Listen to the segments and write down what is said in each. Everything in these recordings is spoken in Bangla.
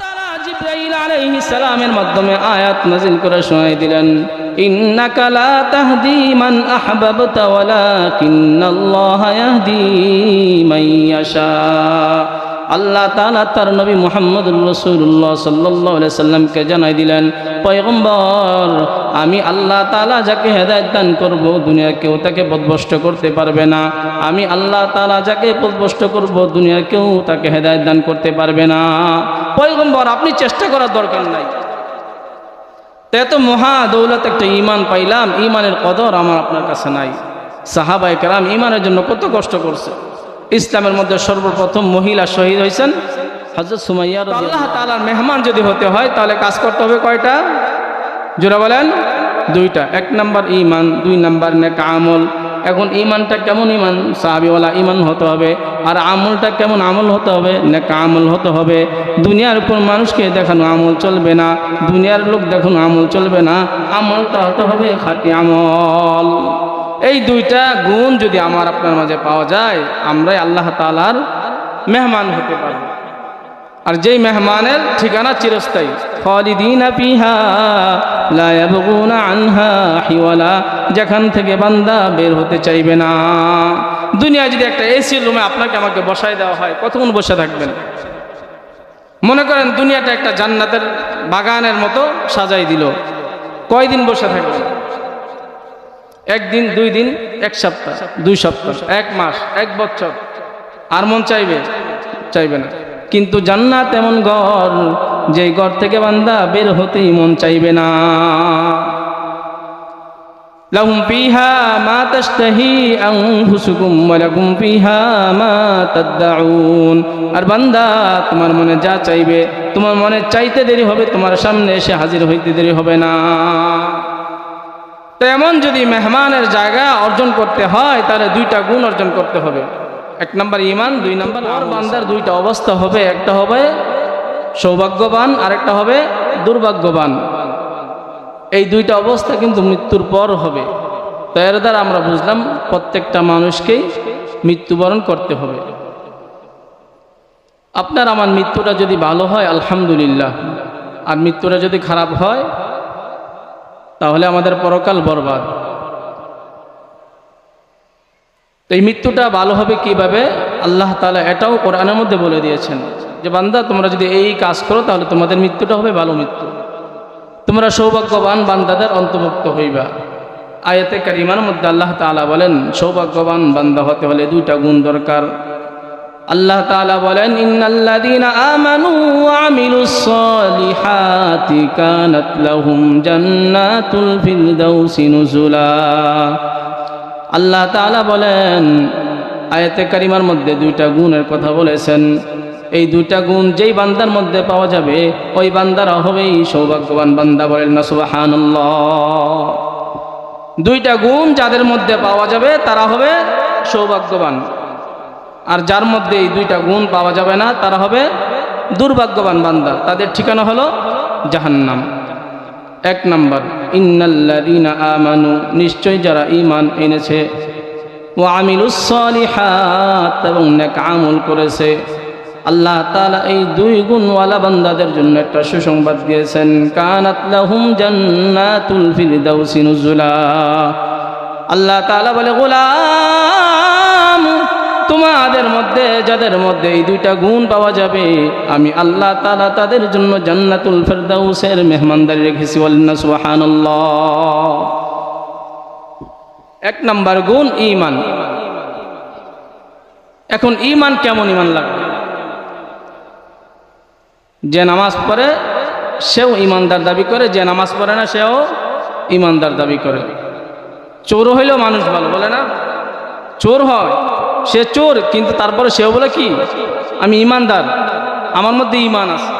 তাআলা জিবরাইল আলাইহিস সালামের মাধ্যমে আয়াত নাযিল করে শোনাই দিলেন, ইন্নাকা লা তাহদি মান আহবাবতা ওয়ালাকিন্নাল্লাহা ইয়াহদি মান ইয়াশা। আল্লাহ তালা তার নবী মুহাম্মদুর রাসূলুল্লাহ সাল্লাল্লাহু আলাইহি সাল্লামকে জানাই দিলেন, পয়গম্বর, আমি আল্লাহ তাআলা যাকে হেদায়েত দান করব, দুনিয়ার কেউ তাকে পথভ্রষ্ট করতে পারবে না। আমি আল্লাহ তাআলা যাকে পথভ্রষ্ট করব, দুনিয়ার কেউ তাকে হেদায়েত দান করতে পারবে না। পয়গম্বর, আপনি চেষ্টা করার দরকার নাই। তো এত মহা দৌলত একটা ইমান পাইলাম ইমানের কদর আমার আপনার কাছে নাই। সাহাবাই কালাম ইমানের জন্য কত কষ্ট করছে। ইসলামের মধ্যে সর্বপ্রথম মহিলা শহীদ হয়েছেন। হজরত সুমাইয়া আল্লাহ তালার মেহমান যদি হতে হয় তাহলে কাজ করতে হবে কয়টা? জোরা বলেন। দুইটা। এক নাম্বার ইমান দুই নাম্বার নেক আমল। এখন ইমানটা কেমন ইমান সাহাবিওয়ালা ইমান হতে হবে। আর আমলটা কেমন আমল হতে হবে? নেক আমল হতে হবে। দুনিয়ার কোন মানুষকে দেখানো আমল চলবে না। দুনিয়ার লোক দেখানো আমল চলবে না। আমলটা হতে হবে খাঁটি আমল। এই দুইটা গুণ যদি আমার আপনার মাঝে পাওয়া যায়, আমরাই আল্লাহ তালার মেহমান হতে পারব আর যেই মেহমানের ঠিকানা চিরস্থায়ী। যেখান থেকে বান্দা বের হতে চাইবে না। দুনিয়া যদি একটা এসি রুমে আপনাকে আমাকে বসায় দেওয়া হয়, কতক্ষণ বসে থাকবেন? মনে করেন দুনিয়াটা একটা জান্নাতের বাগানের মতো সাজাই দিল। কয়দিন বসে থাকবেন? একদিন, দুই দিন, এক সপ্তাহ, দুই সপ্তাহ, এক মাস, এক বছর। আর মন চাইবে? চাইবে না। কিন্তু জান্নাত এমন ঘর যে ঘর থেকে বান্দা বের হতেই মন চাইবে না। লাহুম ফিহা মা তাশতাহি আনফুসুকুম ওয়া লাকুম ফিহা মা আর বান্দা, তোমার মনে যা চাইবে, তোমার মনে চাইতে দেরি হবে, তোমার সামনে এসে হাজির হইতে দেরি হবে না। তো এমন যদি মেহমানের জায়গা অর্জন করতে হয়, তাহলে দুইটা গুণ অর্জন করতে হবে। এক নম্বর ইমান দুই নম্বর আর বান্দার দুইটা অবস্থা হবে। একটা হবে সৌভাগ্যবান আর একটা হবে দুর্ভাগ্যবান। এই দুইটা অবস্থা কিন্তু মৃত্যুর পর হবে। তো এর দ্বারা আমরা বুঝলাম প্রত্যেকটা মানুষকেই মৃত্যুবরণ করতে হবে। আপনার, আমার মৃত্যুটা যদি ভালো হয়, আলহামদুলিল্লাহ। আর মৃত্যুটা যদি খারাপ হয় তাহলে আমাদের পরকাল বরবাদ। তো এই মৃত্যুটা ভালো হবে কীভাবে? আল্লাহ তালা এটাও কোরআনের মধ্যে বলে দিয়েছেন যে, বান্দা, তোমরা যদি এই কাজ করো, তাহলে তোমাদের মৃত্যুটা হবে ভালো মৃত্যু। তোমরা সৌভাগ্যবান বান্দাদের অন্তর্ভুক্ত হইবা। আয়াতে কারিমার মধ্যে আল্লাহ তালা বলেন, সৌভাগ্যবান বান্দা হতে হলে দুইটা গুণ দরকার। আল্লাহ তাআলা বলেন, ইন্নাল্লাযীনা আমানু ওয়া আমিলুস সালিহাতি কানাত লাহুম জান্নাতুল ফিরদাউসি আল্লাহ তাআলা বলেন, আয়াতে কারিমার মধ্যে দুইটা গুণের কথা বলেছেন। এই দুইটা গুণ যেই বান্দার মধ্যে পাওয়া যাবে, ওই বান্দারা হবেই সৌভাগ্যবান বান্দা বলেন না, সুবহানাল্লাহ। দুইটা গুণ যাদের মধ্যে পাওয়া যাবে, তারা হবে সৌভাগ্যবান। আর যার মধ্যে এই দুইটা গুণ পাওয়া যাবে না, তারা হবে দুর্ভাগ্যবান বান্দা। তাদের ঠিকানা হলো জাহান্নাম। এক নাম্বার, ইন্নাল্লাযীনা আমানু নিশ্চয় যারা ঈমান এনেছে ও আমিলুস সালিহাত, এবং নেক আমল করেছে, আল্লাহ তাআলা এই দুই গুণওয়ালা বান্দাদের জন্য একটা সুসংবাদ দিয়েছেন, কানাত লাহুম জান্নাতুল ফিরদাউসি নুজুলা। আল্লাহ তাআলা বলে, গোলাম তোমাদের মধ্যে, যাদের মধ্যে এই দুইটা গুণ পাওয়া যাবে, আমি আল্লাহ তালা তাদের জন্য জান্নাতুল ফেরদাউসের মেহমানদারি রেখেছি সুবহানাল্লাহ। এক নাম্বার গুণ ইমান এখন ইমান কেমন ইমান লাগবে? যে নামাজ পড়ে, সেও ইমানদার দাবি করে, যে নামাজ পড়ে না, সেও ইমানদার দাবি করে। চোর হইলেও মানুষ ভালো, বলে না? চোর হয়। সে চোর, কিন্তু তারপরে সেও বলে কি? আমি ইমানদার, আমার মধ্যে ইমান আছে।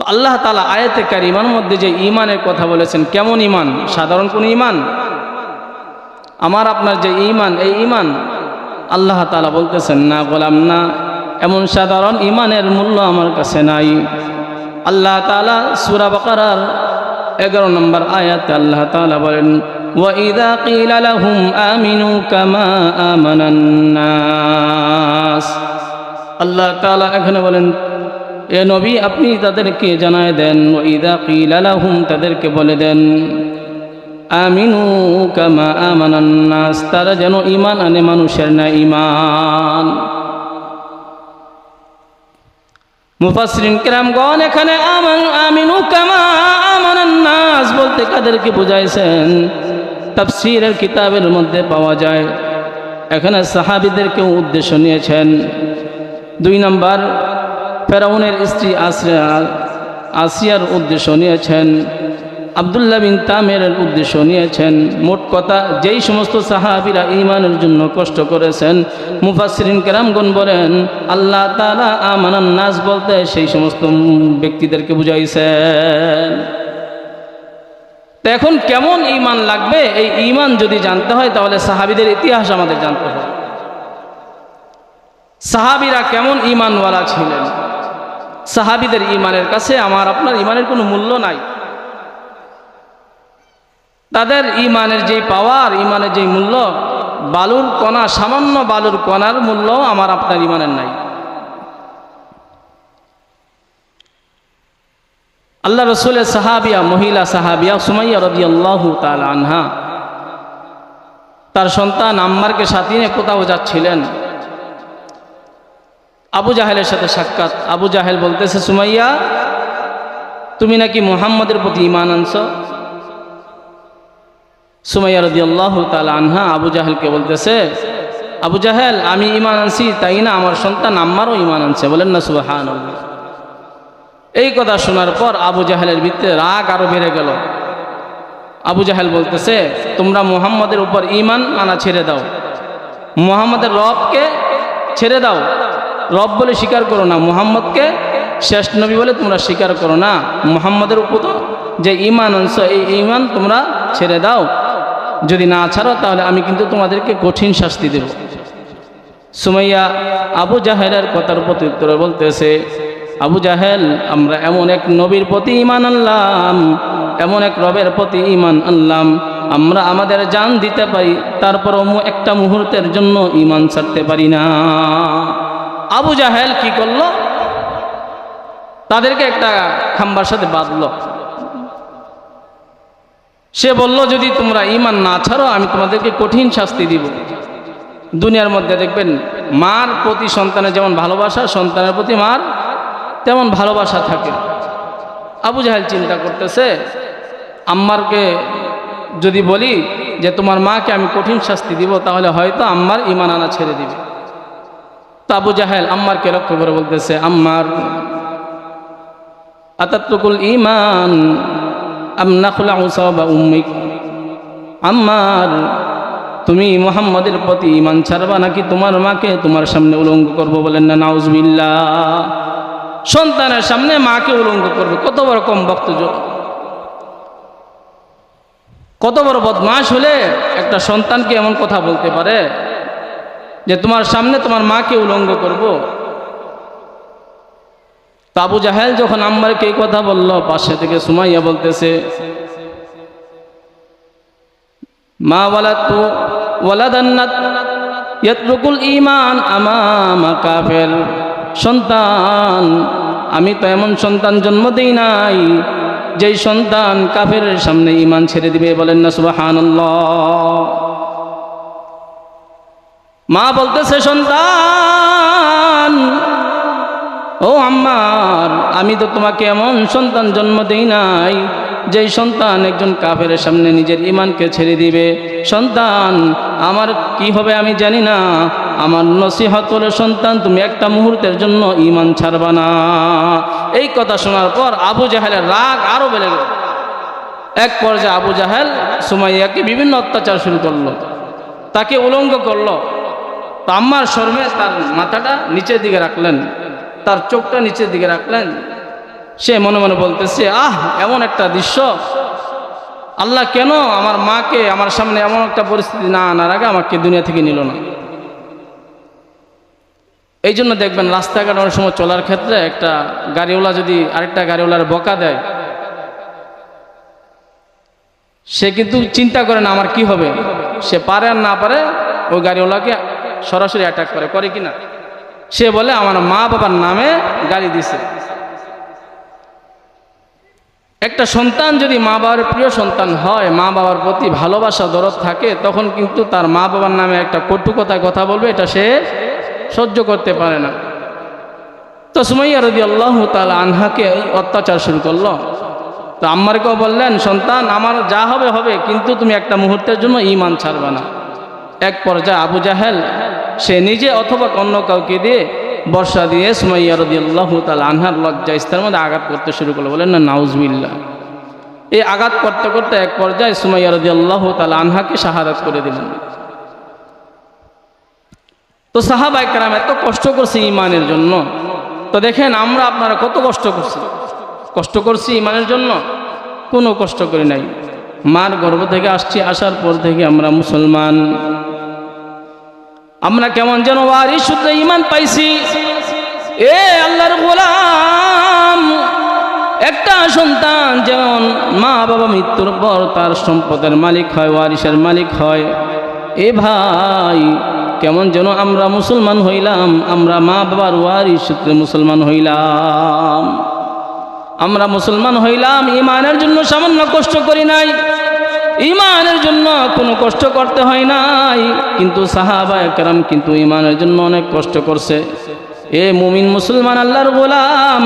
আল্লাহ তালা আয়াতে কার ইমানের মধ্যে যে ইমানের কথা বলেছেন, কেমন ইমান? সাধারণ কোন ইমান? আমার আপনার যে ইমান, এই ইমান, আল্লাহ তালা বলতেছেন, না বললাম না। এমন সাধারণ ইমানের মূল্য আমার কাছে নাই। আল্লাহ তালা সুরা এগারো নম্বর আয়াতে আল্লাহ তালা বলেন وإذا قيل لهم آمنوا كما آمن الناس আল্লাহ তাআলা এখানে বলেন এ নবী আপনি তাদেরকে জানায় দেন ইদা কিলালাহুম তাদেরকে বলে দেন আমিনু কামা আমানান্নাস তারা যেন ইমান আনে মানুষের না ইমান মুফাসরিন কেরামগণ এখানে আমান আমিনু কামা আমানান্নাস বলতে কাদেরকে বুঝাইছেন তাফসীরের কিতাবের মধ্যে পাওয়া যায়। এখানে সাহাবিদেরকেও উদ্দেশ্য নিয়েছেন। দুই নম্বর, ফেরাউনের স্ত্রী আসিয়া, আসিয়ার উদ্দেশ্য নিয়েছেন। আবদুল্লাহ বিন তামের উদ্দেশ্য নিয়েছেন। মোট কথা, যেই সমস্ত সাহাবিরা ইমানের জন্য কষ্ট করেছেন মুফাসরিন কেরামগণ বলেন, আল্লাহ তালা আমানান নাস বলতে সেই সমস্ত ব্যক্তিদেরকে বুঝাইছেন। তো এখন কেমন ইমান লাগবে? এই ইমান যদি জানতে হয়, তাহলে সাহাবিদের ইতিহাস আমাদের জানতে হবে। সাহাবিরা কেমন ইমানওয়ালা ছিলেন? সাহাবিদের ইমানের কাছে আমার, আপনার ইমানের কোনো মূল্য নাই। তাদের ইমানের যে পাওয়ার ইমানের যে মূল্য, বালুর কণা, সামান্য বালুর কণার মূল্য আমার আপনার ইমানের নাই। আল্লাহ রসুলের সাহাবিয়া, মহিলা সাহাবিয়া সুমাইয়া রবি আল্লাহ আনহা। তার সন্তান আম্মারকে সাথে নিয়ে কোথাও যাচ্ছিলেন। আবু জাহেলের সাথে সাক্ষাৎ। আবু জাহেল বলতেছে, সুমাইয়া, তুমি নাকি মুহাম্মদের প্রতি ইমান আনছ? সুমাইয়া রদি আল্লাহ আনহা আবু জাহেলকে বলতেছে, আবু জাহেল, আমি ইমান আনছি, তাই না? আমার সন্তান আম্মারও ইমান আনছে। বলেন না সুবাহান এই কথা শোনার পর আবু জাহেলের ভিতরে রাগ আরও বেড়ে গেল। আবু জাহেল বলতেছে, তোমরা মুহাম্মদের উপর ইমান আনা ছেড়ে দাও। মুহাম্মদের রবকে ছেড়ে দাও। রব বলে স্বীকার করো না, মুহাম্মদকে শেষ নবী বলে তোমরা স্বীকার করো না। মুহাম্মদের উপর যে ইমান অংশ এই ইমান তোমরা ছেড়ে দাও। যদি না ছাড়ো, তাহলে আমি কিন্তু তোমাদেরকে কঠিন শাস্তি দেব। সুমাইয়া আবু জাহেলের কথার প্রতি উত্তরে বলতেছে আবু জাহেল, আমরা এমন এক নবীর প্রতি ইমান আনলাম, এমন এক রবের প্রতি ইমান আনলাম, আমরা আমাদের জান দিতে পারি, তারপরও একটা মুহূর্তের জন্য ইমান ছাড়তে পারি না। আবু জাহেল কি করল? তাদেরকে একটা খাম্বার সাথে বাঁধলো। সে বলল, যদি তোমরা ইমান না ছাড়ো, আমি তোমাদেরকে কঠিন শাস্তি দিব। দুনিয়ার মধ্যে দেখবেন, মার প্রতি সন্তানের যেমন ভালোবাসা, সন্তানের প্রতি মার তেমন ভালোবাসা থাকে। আবু জাহেল চিন্তা করতেছে, আম্মারকে যদি বলি যে তোমার মাকে আমি কঠিন শাস্তি দিব, তাহলে হয়তো আম্মার ইমান আনা ছেড়ে দিবে। তো আবু জাহেল আম্মারকে লক্ষ্য করে বলতেছে, আম্মার, আতাত্তুকুল ইমান আম্মার, তুমি মোহাম্মদের প্রতি ইমান ছাড়বা নাকি তোমার মাকে তোমার সামনে উলঙ্গ করব বলেন না? নাউজবিল্লা সন্তানের সামনে মাকে উলঙ্গ করবে। কত বড় কম বক্তব্য কত বড় বদমাস হলে একটা সন্তানকে এমন কথা বলতে পারে যে তোমার সামনে তোমার মাকে উলঙ্গ করব। তাবু জাহেল যখন আম্মারকে এই কথা বলল, পাশে থেকে সুমাইয়া বলতেছে, মা ওয়ালাতু ওয়ালাদান্নাত ইয়াতরুকুল ঈমান আমামা কাফের। সন্তান। আমি তো এমন সন্তান জন্ম দিই নাই, যেই সন্তান কাফের সামনে ইমান ছেড়ে দিবে বলেন না, সুবহানাল্লাহ। মা বলতেছে, সন্তান, ও আম্মার, আমি তো তোমাকে এমন সন্তান জন্ম দেই নাই, যেই সন্তান একজন কাফের সামনে নিজের ইমানকে ছেড়ে দিবে। সন্তান, আমার কি হবে আমি জানি না আমার নসিহত হলো সন্তান, তুমি একটা মুহূর্তের জন্য ইমান ছাড়বা না। এই কথা শোনার পর আবু জাহেলের রাগ আরও বেড়ে গেল। এক পর্যায়ে আবু জাহেল সুমাইয়াকে বিভিন্ন অত্যাচার শুরু করল। তাকে উলঙ্গ করল। তো আম্মার শর্মে তার মাথাটা নিচের দিকে রাখলেন। তার চোখটা নিচের দিকে রাখলেন। সে মনে মনে বলতেছে, আহ, এমন একটা দৃশ্য। আল্লাহ কেন আমার মাকে, আমার সামনে এমন একটা পরিস্থিতি না আনার আগে আমাকে দুনিয়া থেকে নিল না? এই জন্য দেখবেন রাস্তাঘাট অনেক সময় চলার ক্ষেত্রে একটা গাড়িওয়ালা যদি আরেকটা গাড়িওয়ালার বকা দেয়, সে কিন্তু চিন্তা করে না আমার কি হবে? সে পারে আর না পারে, ওই গাড়িওয়ালাকে সরাসরি অ্যাটাক করে। করে কি না? সে বলে, আমার মা বাবার নামে গাড়ি দিছে। একটা সন্তান যদি মা বাবার প্রিয় সন্তান হয়, মা বাবার প্রতি ভালোবাসা, দরদ থাকে, তখন কিন্তু তার মা বাবার নামে একটা কটু কথায় কথা বলবে, এটা সে সহ্য করতে পারে না। তো সুমাইয়া রদি আল্লাহ তালা আনহাকে অত্যাচার শুরু করল। তো আম্মারকেও বললেন, সন্তান, আমার যা হবে হবে, কিন্তু তুমি একটা মুহূর্তের জন্য ইমান ছাড়বে না। এক পর্যায়ে আবু জাহেল, সে নিজে অথবা অন্য কাউকে দিয়ে বর্ষা দিয়ে সুমাইয়া রদি আল্লাহ তালা আনহার লজ্জা ইস্তার মধ্যে আঘাত করতে শুরু করল। বলেন না নাউজবিল্লা এই আঘাত করতে করতে এক পর্যায়ে সুমাইয়া রদি আল্লাহ তালা আনহাকে শাহাদাত করে দিলেন। তো সাহাবা একরাম এত কষ্ট করছে ইমানের জন্য। তো দেখেন আমরা আপনারা কত কষ্ট করছি। কষ্ট করছি ইমানের জন্য? কোনো কষ্ট করি নাই। মার গর্ভ থেকে আসছি, আসার পর থেকে আমরা মুসলমান। আমরা কেমন যেন ওয়ারি শুদ্ধ ইমান পাইছি। এ আল্লাহর গোলাম, একটা সন্তান যেমন মা বাবা মৃত্যুর পর তার সম্পদের মালিক হয় ওয়ারিসের মালিক হয়। এ ভাই, কেমন যেন আমরা মুসলমান হইলাম, আমরা মা বাবার ওয়ারিস সূত্রে মুসলমান হইলাম। আমরা মুসলমান হইলাম ইমানের জন্য সামান্য কষ্ট করি নাই। ইমানের জন্য কোনো কষ্ট করতে হয় নাই, কিন্তু সাহাবা একরাম কিন্তু ইমানের জন্য অনেক কষ্ট করছে। এ মুমিন মুসলমান, আল্লাহর গোলাম,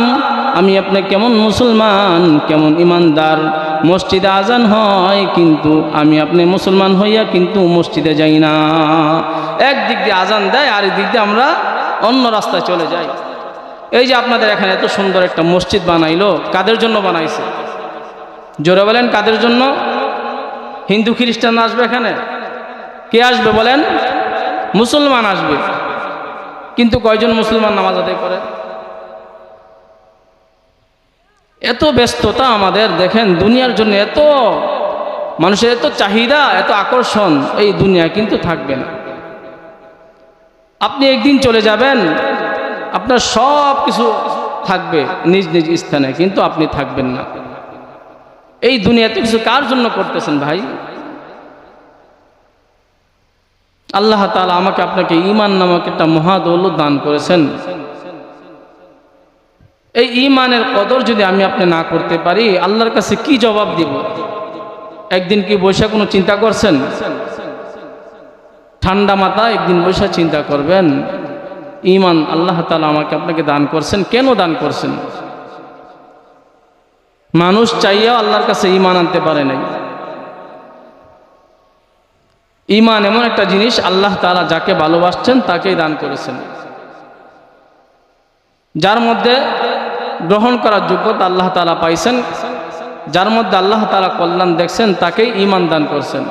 আমি আপনি কেমন মুসলমান, কেমন ইমানদার মসজিদে আজান হয়, কিন্তু আমি আপনি মুসলমান হইয়া কিন্তু মসজিদে যাই না। একদিক দিয়ে আজান দেয় আর দিক দিয়ে আমরা অন্য রাস্তায় চলে যাই। এই যে আপনাদের এখানে এত সুন্দর একটা মসজিদ বানাইলো, কাদের জন্য বানাইছে? জোরে বলেন, কাদের জন্য? হিন্দু খ্রিস্টান আসবে এখানে? কে আসবে বলেন? মুসলমান আসবে। কিন্তু কয়জন মুসলমান নামাজ আদায় করে? এত ব্যস্ততা আমাদের, দেখেন, দুনিয়ার জন্য এত, মানুষের এত চাহিদা, এত আকর্ষণ এই দুনিয়া কিন্তু থাকবে না। আপনি একদিন চলে যাবেন, আপনার সব কিছু থাকবে নিজ নিজ স্থানে, কিন্তু আপনি থাকবেন না। এই দুনিয়াতে কিছু কার জন্য করতেছেন ভাই? আল্লাহ তালা আমাকে, আপনাকে ইমান নামক একটা মহাদৌলত দান করেছেন। এই ইমানের কদর যদি আমি আপনি না করতে পারি, আল্লাহর কাছে কি জবাব দিব? একদিন কি বৈশা কোনো চিন্তা করছেন? ঠান্ডা মাথা একদিন বৈশা চিন্তা করবেন ইমান আল্লাহ তালা আমাকে আপনাকে দান করছেন। কেন দান করছেন? মানুষ চাইয়াও আল্লাহর কাছে ইমান আনতে পারে নাই। ইমান এমন একটা জিনিস, আল্লাহ তালা যাকে ভালোবাসছেন তাকেই দান করেছেন। যার মধ্যে গ্রহণ করার যোগ্যতা আল্লাহ তালা পাইছেন। যার মধ্যে আল্লাহ তালা কল্যাণ দেখছেন, তাকেই ইমান দান করছেন।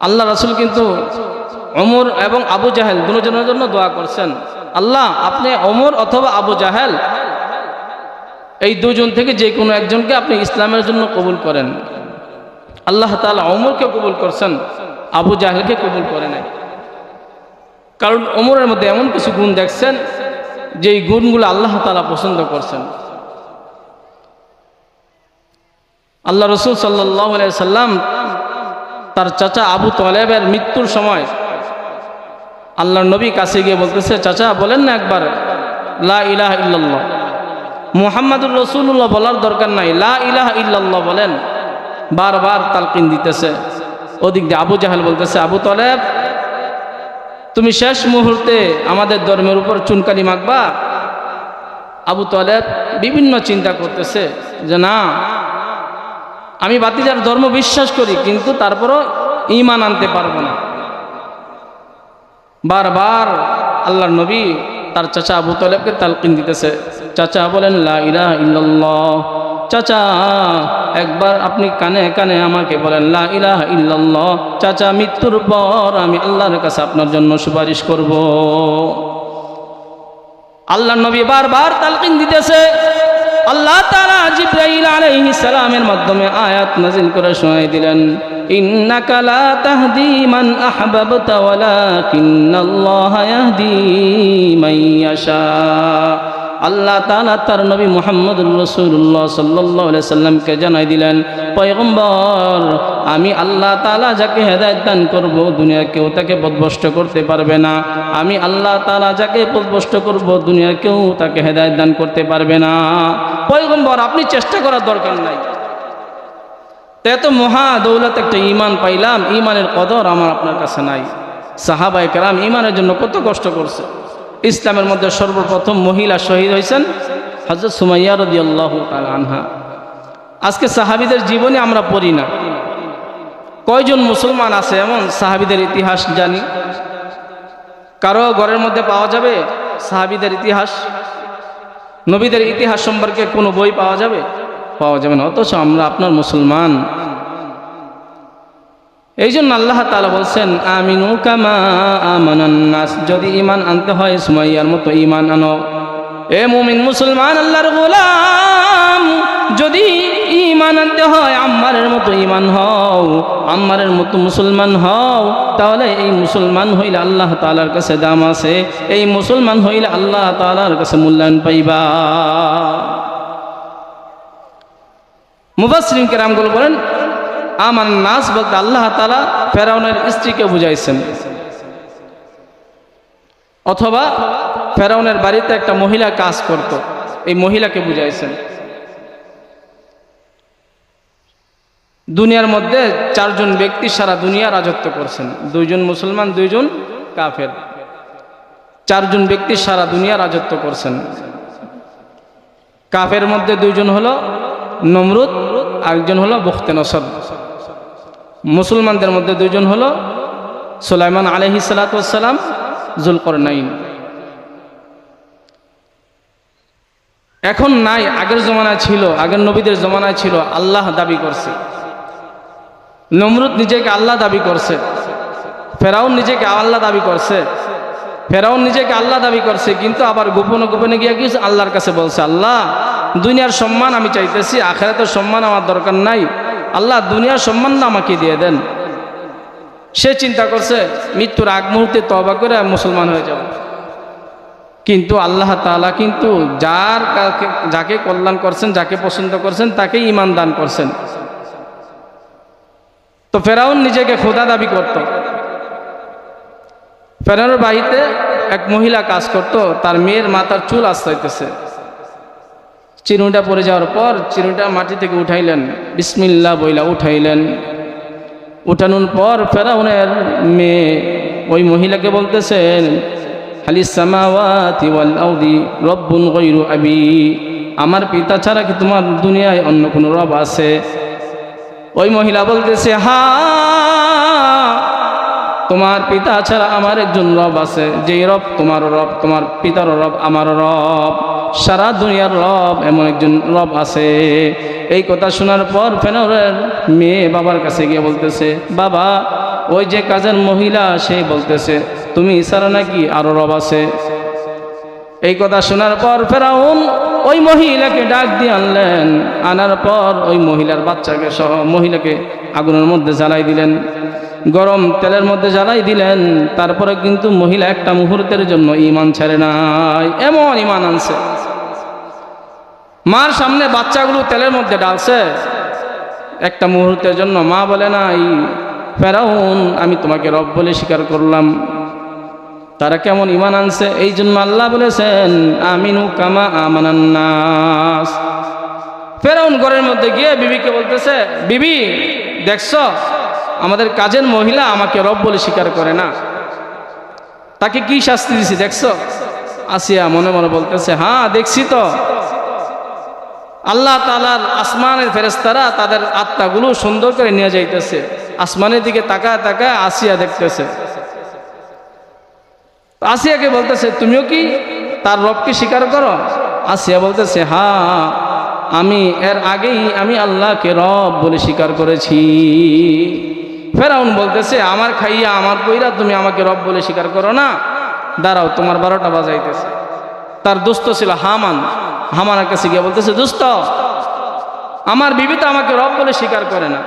আল্লাহ রাসুল কিন্তু অমর এবং আবু জাহেল দুজনের জন্য দোয়া করছেন, আল্লাহ, আপনি অমর অথবা আবু জাহেল, এই দুজন থেকে যে কোনো একজনকে আপনি ইসলামের জন্য কবুল করেন। আল্লাহ তালা অমরকে কবুল করছেন, আবু জাহেলকে কবুল করে নাই। কারণ অমরের মধ্যে এমন কিছু গুণ দেখছেন যে এই গুণগুলো আল্লাহ তালা পছন্দ করছেন। আল্লাহ রসুল সাল্লাহ সাল্লাম তার চাচা আবু তলেবের মৃত্যুর সময় আল্লাহ নবী কাছে গিয়ে বলতেছে, চাচা, বলেন না একবার, লা ইলাহ ইল্লাল্লাহ। মুহাম্মাদুর রসুল্লাহ বলার দরকার নাই, লা ইলাহ ইল্লাল্লাহ বলেন। বারবার তালকিন দিতেছে। ওদিক দিয়ে আবু জাহেল বলতেছে, আবু তলেব তুমি শেষ মুহূর্তে আমাদের ধর্মের উপর চুনকালি মাখবা? আবু তলেব বিভিন্ন চিন্তা করতেছে যে, না, আমি বাতিজার ধর্ম বিশ্বাস করি, কিন্তু তারপরও ইমান আনতে পারব না। বারবার আল্লাহর নবী তার চাচা আবু তলেবকে তালকিন দিতেছে। চাচা বলেন, লা ইলাহা ইল্লাল্লাহ। চাচা, একবার আপনি কানে কানে আমাকে বলেন, লা ইলাহা ইল্লাল্লাহ। চাচা, মৃত্যুর পর আমি আল্লাহর কাছে আপনার জন্য সুপারিশ করব। আল্লাহ নবী বারবার তালকিন দিতেছে। আল্লাহ তাআলা জিব্রাইল আলাইহিস সালামের মাধ্যমে আয়াত নাজিল করে শোনাই দিলেন, ইন্নাকা লা তাহদি মান আহবাবতা ওয়ালাকিন্নাল্লাহা ইয়াহদি মান ইয়াশা। আল্লাহ তালা তার নবী মোহাম্মদ রসুল্লাহ সাল্লাহ সাল্লামকে জানাই দিলেন, পয়গম্বর, আমি আল্লাহ তালা যাকে হেদায়ত দান করব, দুনিয়ার কেউ তাকে পদভষ্ট করতে পারবে না। আমি আল্লাহ তালা যাকে পদভষ্ট করব, দুনিয়ার কেউ তাকে হেদায়ত দান করতে পারবে না। পয়গম্বর, আপনি চেষ্টা করার দরকার নাই। তো এত মহা দৌলত একটা ইমান পাইলাম ইমানের কদর আমার আপনার কাছে নাই। সাহাবাই কালাম ইমানের জন্য কত কষ্ট করছে। ইসলামের মধ্যে সর্বপ্রথম মহিলা শহীদ হয়েছেন হজরত সুমাইয়া রদি আল্লাহ আনহা। আজকে সাহাবিদের জীবনে আমরা পড়ি না। কয়জন মুসলমান আছে এমন সাহাবিদের ইতিহাস জানি। কারও ঘরের মধ্যে পাওয়া যাবে সাহাবিদের ইতিহাস। নবীদের ইতিহাস সম্পর্কে কোনো বই পাওয়া যাবে? পাওয়া যাবে না। অথচ আমরা আপনার মুসলমান। এই জন্য আল্লাহ তালা বলছেন, আমিনু কামা আমানান্নাস যদি ইমান আনতে হয়, সুমাইয়ার মতো ইমান আনো। এ মুমিন মুসলমান, আল্লাহর গোলাম, যদি ইমান আনতে হয়, আম্মারের মতো ইমান হও, আম্মারের মতো মুসলমান হও, তাহলে এই মুসলমান হইলে আল্লাহ তালার কাছে দাম আছে। এই মুসলমান হইলে আল্লাহ তালার কাছে মূল্যায়ন পাইবা। মুবাসরিন কেরামগুলো বলেন আমার নাস বলতে আল্লাহ তালা ফেরাউনের স্ত্রীকে বুঝাইছেন। অথবা ফেরাউনের বাড়িতে একটা মহিলা কাজ করত, এই মহিলাকে বুঝাইছেন। দুনিয়ার মধ্যে চারজন ব্যক্তি সারা দুনিয়া রাজত্ব করছেন, দুইজন মুসলমান, দুইজন কাফের। চারজন ব্যক্তি সারা দুনিয়া রাজত্ব করছেন। কাফের মধ্যে দুইজন হলো নমরুদ, আরেকজন হলো বখতে নসর। মুসলমানদের মধ্যে দুইজন হলো সুলাইমান আলহি সালাতাম জুলকর নাইন এখন নাই, আগের জমানায় ছিল, আগের নবীদের জমানায় ছিল, আল্লাহ দাবি করছে। নমরুদ নিজেকে আল্লাহ দাবি করছে, ফেরাউন নিজেকে আল্লাহ দাবি করছে, ফেরাউন নিজেকে আল্লাহ দাবি করছে, কিন্তু আবার গোপনে গোপনে গিয়ে গিয়ে আল্লাহর কাছে বলছে, আল্লাহ, দুনিয়ার সম্মান আমি চাইতেছি, আখেরাতের সম্মান আমার দরকার নাই। আল্লাহ দুনিয়ার সম্মানটা আমাকে দিয়ে দেন। সে চিন্তা করছে, মৃত্যুর আগ মুহূর্তে তবা করে মুসলমান হয়ে যাব। কিন্তু আল্লাহ তালা কিন্তু যার যাকে কল্যাণ করছেন, যাকে পছন্দ করছেন, তাকেই ইমান দান করছেন। তো ফেরাউন নিজেকে খোদা দাবি করত। ফেরাউনের বাড়িতে এক মহিলা কাজ করত, তার মেয়ের মাথার চুল আস্তাইতেছে চিরুনিটা পড়ে যাওয়ার পর চিরুনিটা মাটি থেকে উঠাইলেন বিসমিল্লা বইলা উঠাইলেন। উঠানোর পর ফেরাউনের মেয়ে ওই মহিলাকে বলতেছেন আউদি রব্বুন গৈরু আবি। আমার পিতা ছাড়া কি তোমার দুনিয়ায় অন্য কোনো রব আছে? ওই মহিলা বলতেছে, হা, তোমার পিতা ছাড়া আমার একজন রব আছে। যেই রব তোমার রব, তোমার পিতার রব আমার রব। সারা দুনিয়ার রব, এমন একজন রব আছে। এই কথা শোনার পর ফেনরের মেয়ে বাবার কাছে গিয়ে বলতেছে, বাবা, ওই যে কাজের মহিলা, সে বলতেছে, তুমি ইশারা নাকি আরও রব আছে? এই কথা শোনার পর ফেরাউন ওই মহিলাকে ডাক দিয়ে আনলেন। আনার পর ওই মহিলার বাচ্চাকে সহ মহিলাকে আগুনের মধ্যে জ্বালাই দিলেন। গরম তেলের মধ্যে জ্বালাই দিলেন। তারপরে কিন্তু মহিলা একটা মুহূর্তের জন্য ইমান ছেড়ে নাই। এমন ইমান আনছে। মার সামনে বাচ্চাগুলো তেলের মধ্যে ডালছে একটা মুহূর্তের জন্য মা বলে না এই ফেরাউন, আমি তোমাকে রব বলে স্বীকার করলাম। তারা কেমন ইমান আনছে? এই জন্য আল্লাহ বলেছেন, আমিনু কামা আমানান্নাস ফেরাউন ঘরের মধ্যে গিয়ে বিবিকে বলতেছে, বিবি, দেখছ? আমাদের কাজের মহিলা আমাকে রব বলে স্বীকার করে না। তাকে কি শাস্তি দিছি, দেখছ? আসিয়া মনে মনে বলতেছে হ্যাঁ দেখছি তো। আল্লাহ তালার আসমানের ফেরেস্তারা তাদের আত্মাগুলো সুন্দর করে নিয়ে যাইতেছে। আসমানের দিকে তাকায় তাকায় আসিয়া দেখতেছে। আসিয়াকে বলতেছে, তুমিও কি তার রবকে স্বীকার করো? আসিয়া বলতেছে হা আমি এর আগেই আমি আল্লাহকে রব বলে স্বীকার করেছি। ফেরাউন বলতেছে, আমার খাইয়া, আমার কইরা তুমি আমাকে রব বলে স্বীকার করো না। দাঁড়াও, তোমার বারোটা বাজাইতেছে। তার দুস্থ ছিল হামান। হামানের কাছে গিয়ে বলতেছে দুস্থ আমার বিবি তো আমাকে রব বলে স্বীকার করে না।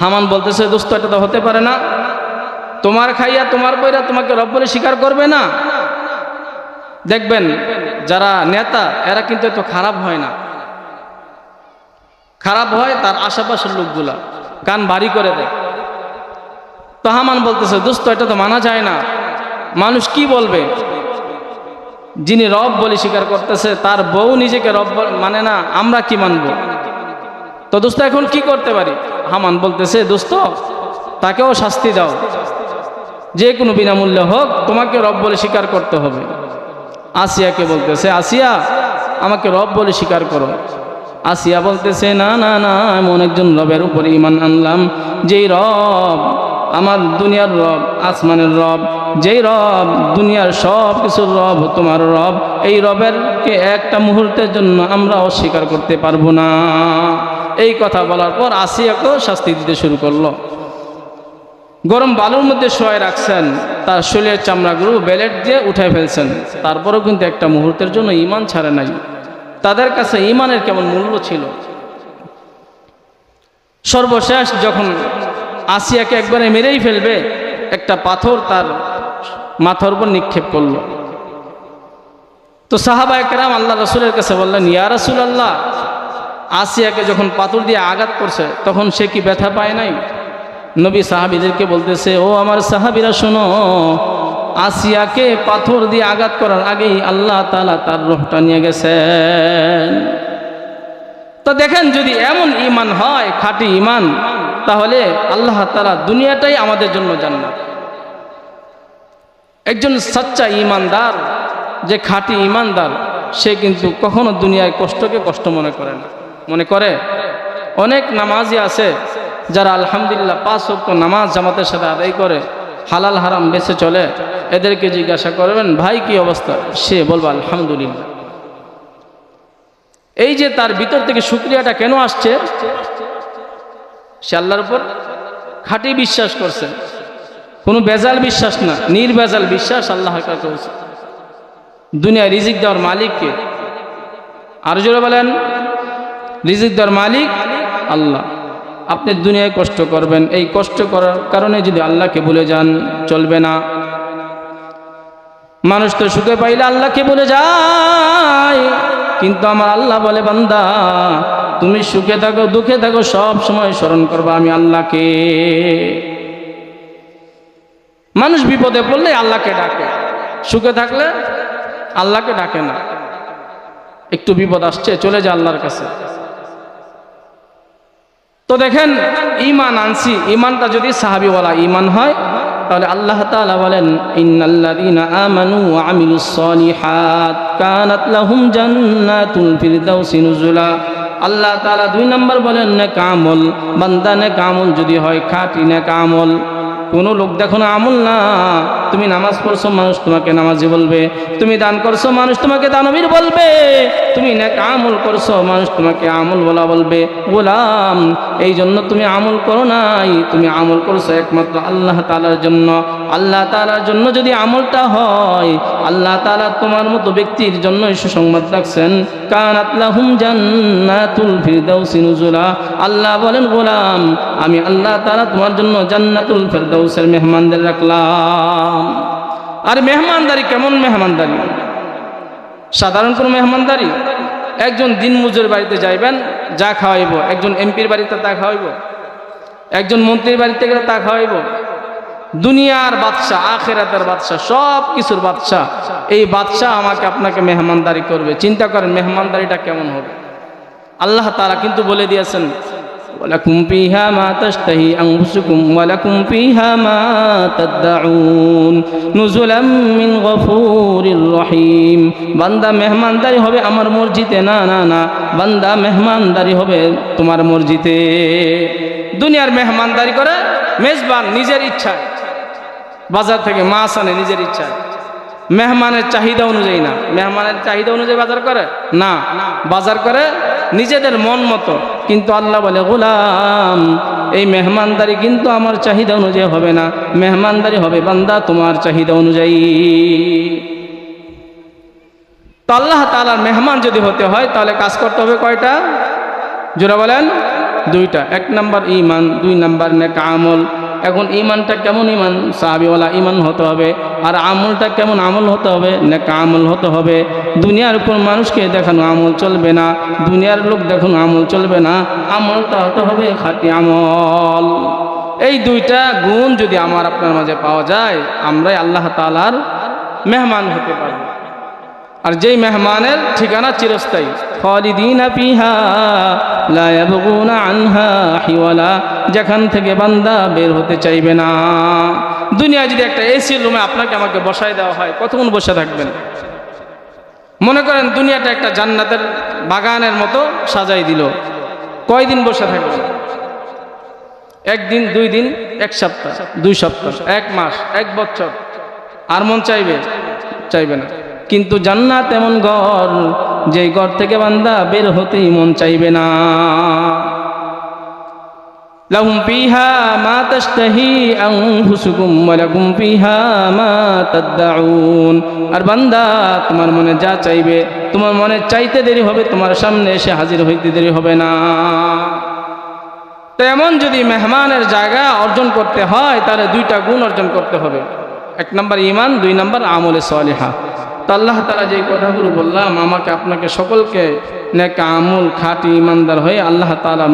হামান বলতেছে দুস্থ এটা তো হতে পারে না। তোমার খাইয়া, তোমার বইরা তোমাকে রব বলে স্বীকার করবে না। দেখবেন, যারা নেতা, এরা কিন্তু এত খারাপ হয় না। খারাপ হয় তার আশেপাশের লোকগুলা, কান বাড়ি করে দেয়। তো হামান বলতেছে, দোস্ত, এটা তো মানা যায় না। মানুষ কি বলবে? যিনি রব বলে স্বীকার করতেছে, তার বউ নিজেকে রব মানে না, আমরা কি মানব? তো দোস্ত, এখন কি করতে পারি? হামান বলতেছে, দোস্ত, তাকেও শাস্তি দাও। যে কোনো বিনামূল্যে হোক, তোমাকে রব বলে স্বীকার করতে হবে। আসিয়াকে বলতেছে, আসিয়া, আমাকে রব বলে স্বীকার করো। আসিয়া বলতেছে, না না না এমন একজন রবের উপরে ইমান আনলাম। যেই রব আমার দুনিয়ার রব, আসমানের রব, যেই রব, দুনিয়ার সব কিছুর রব, তোমার রব, এই রবেরকে একটা মুহূর্তের জন্য আমরা অস্বীকার করতে পারব না। এই কথা বলার পর আসিয়াকেও শাস্তি দিতে শুরু করল। গরম বালুর মধ্যে শোয়াই রাখছেন, তার শরীরের চামড়াগুলো বেলেট দিয়ে উঠে ফেলছেন। তারপরেও কিন্তু একটা মুহূর্তের জন্য ইমান ছাড়ে নাই। তাদের কাছে ইমানের কেমন মূল্য ছিল? সর্বশেষ যখন আসিয়াকে একবারে মেরেই ফেলবে, একটা পাথর তার মাথার উপর নিক্ষেপ করল। তো সাহাবা একরাম আল্লাহ রসুলের কাছে বললেন, ইয়া রসুল আল্লাহ আসিয়াকে যখন পাথর দিয়ে আঘাত করছে, তখন সে কি ব্যথা পায় নাই? নবী সাহাবিদেরকে বলতেছে, ও আমার সাহাবিরা, শোনো, আসিয়াকে পাথর দিয়ে আঘাত করার আগেই আল্লাহ তালা তার রোহটা নিয়ে গেছেন। তো দেখেন, যদি এমন ইমান হয়, খাঁটি ইমান তাহলে আল্লাহ তালা দুনিয়াটাই আমাদের জন্য জান্নাত। একজন সচ্চা ইমানদার যে খাঁটি ইমানদার সে কিন্তু কখনো দুনিয়ায় কষ্টকে কষ্ট মনে করে না। মনে করে? অনেক নামাজি আছে, যারা আলহামদুলিল্লাহ পাঁচ অক্ট নামাজ জামাতের সাথে আদায় করে, হালাল হারাম বেছে চলে, এদেরকে জিজ্ঞাসা করবেন, ভাই, কি অবস্থা? সে বলব, আলহামদুলিল্লাহ। এই যে তার ভিতর থেকে শুক্রিয়াটা কেন আসছে? সে আল্লাহর উপর খাঁটি বিশ্বাস করছে। কোনো বেজাল বিশ্বাস না, নির্বেজাল বিশ্বাস আল্লাহ হচ্ছে দুনিয়ায় রিজিক দেওয়ার মালিককে আর জোরে বলেন, রিজিক দেওয়ার মালিক আল্লাহ। আপনি দুনিয়ায় কষ্ট করবেন, এই কষ্ট করার কারণে যদি আল্লাহকে ভুলে যান, চলবে না। মানুষ তো সুখে পাইলে আল্লাহকে বলে যায়। কিন্তু আমার আল্লাহ বলে, বান্দা, তুমি সুখে থাকো, দুঃখে থাকো, সব সময় স্মরণ করবা আমি আল্লাহকে। মানুষ বিপদে পড়লে আল্লাহকে ডাকে। সুখে থাকলে আল্লাহকে ডাকে না। একটু বিপদ আসছে, চলে যা আল্লাহর কাছে। তো দেখেন ইমান আনছি। ইমানটা যদি সাহাবিওয়ালা ইমান হয় তাহলে আল্লাহ তাআলা বলেন, ইন্নাল্লাযীনা আমানু ওয়া আমিলুস সলিহাত কানাত লাহুম জান্নাতুল ফিরদাউসি নুজুলা। আল্লাহ তাআলা দুই নম্বর বলেন নে কামল বান্দা নে কামল যদি হয়, খাঁটি নে কামল কোনো লোক দেখো না আমল না। তুমি নামাজ পড়ছো, মানুষ তোমাকে নামাজি বলবে। তুমি দান করছ, মানুষ তোমাকে দানবীর বলবে। তুমি নেক আমল করছ, মানুষ তোমাকে আমল বলা বলবে। গোলাম এই জন্য তুমি আমল করো নাই। তুমি আমল করছ একমাত্র আল্লাহ তালার জন্য। আল্লাহ তালার জন্য যদি আমলটা হয়, আল্লাহ তালা তোমার মতো ব্যক্তির জন্য সুসংবাদ রাখছেন। কানাতলাহুম জান্নাতুল ফিরদাউসি নুজুলা। আল্লাহ বলেন, গোলাম, আমি আল্লাহ তালা তোমার জন্য জান্নাতুল ফিরদাউসের মেহমানদের রাখলাম। আর মেহমানদারি কেমন মেহমানদারি? সাধারণ কোনো মেহমানদারি? একজন দিন মজুর বাড়িতে যাইবেন, যা খাওয়াইব। একজন এমপির বাড়িতে তা খাওয়াইব। একজন মন্ত্রীর বাড়িতে গেলে তা খাওয়াইব। দুনিয়ার বাদশাহ আখেরাতের বাদশাহ সব কিছুর বাদশাহ এই বাদশাহ আমাকে আপনাকে মেহমানদারি করবে। চিন্তা করেন, মেহমানদারিটা কেমন হবে? আল্লাহ তারা কিন্তু বলে দিয়েছেন ولكم فيها ما تشتهي أنفسكم ولكم فيها ما تدعون نزلا من غفور رحيم বান্দা মেহমানদারি হবে আমার মসজিদে না না না বান্দা মেহমানদারি হবে তোমার মসজিদে দুনিয়ার মেহমানদারি করে মেজবান নিজের ইচ্ছায় বাজার থেকে মাছ আনে নিজের ইচ্ছায় মেহমানের চাহিদা অনুযায়ী না মেহমানের চাহিদা অনুযায়ী বাজার করে না বাজার করে নিজেদের মন মতো কিন্তু আল্লাহ বলে, গোলাম, এই মেহমানদারি কিন্তু আমার চাহিদা অনুযায়ী হবে না। মেহমানদারি হবে বান্দা, তোমার চাহিদা অনুযায়ী। তো আল্লাহ তালার মেহমান যদি হতে হয়, তাহলে কাজ করতে হবে কয়টা? জোরা বলেন, দুইটা। এক নাম্বার ইমান দুই নাম্বার নেক আমল। এখন ইমানটা কেমন ইমান সাহাবিওয়ালা ইমান হতে হবে। আর আমলটা কেমন আমল হতে হবে? নেকা আমল হতে হবে। দুনিয়ার কোন মানুষকে দেখানো আমল চলবে না। দুনিয়ার লোক দেখানো আমল চলবে না। আমলটা হতে হবে খাঁটি আমল। এই দুইটা গুণ যদি আমার আপনার মাঝে পাওয়া যায়, আমরাই আল্লাহ তালার মেহমান হতে পারব আর যেই মেহমানের ঠিকানা চিরস্থায়ী। যেখান থেকে বান্দা বের হতে চাইবে না। দুনিয়া যদি একটা এসি রুমে আপনাকে আমাকে বসায় দেওয়া হয়, কতক্ষণ বসে থাকবেন? মনে করেন দুনিয়াটা একটা জান্নাতের বাগানের মতো সাজাই দিল। কয়দিন বসে থাকবেন? একদিন, দুই দিন, এক সপ্তাহ, দুই সপ্তাহ, এক মাস, এক বছর। আর মন চাইবে? চাইবে না। কিন্তু জান্নাত এমন ঘর, যেই ঘর থেকে বান্দা বের হতেই মন চাইবে না। তাশতাহি আনফুসুকুম ওয়া লাকুম ফিহা মা আর বান্দা তোমার মনে যা চাইবে, তোমার মনে চাইতে দেরি হবে, তোমার সামনে এসে হাজির হইতে দেরি হবে না। তো এমন যদি মেহমানের জায়গা অর্জন করতে হয়, তাহলে দুইটা গুণ অর্জন করতে হবে। এক নম্বর ইমান দুই নম্বর আমলে সলিহা। তো আল্লাহ তালা যে কথাগুলো বললাম, আমাকে আপনাকে সকলকে নেকা আমল খাটি ইমানদার হয়ে আল্লাহ তালা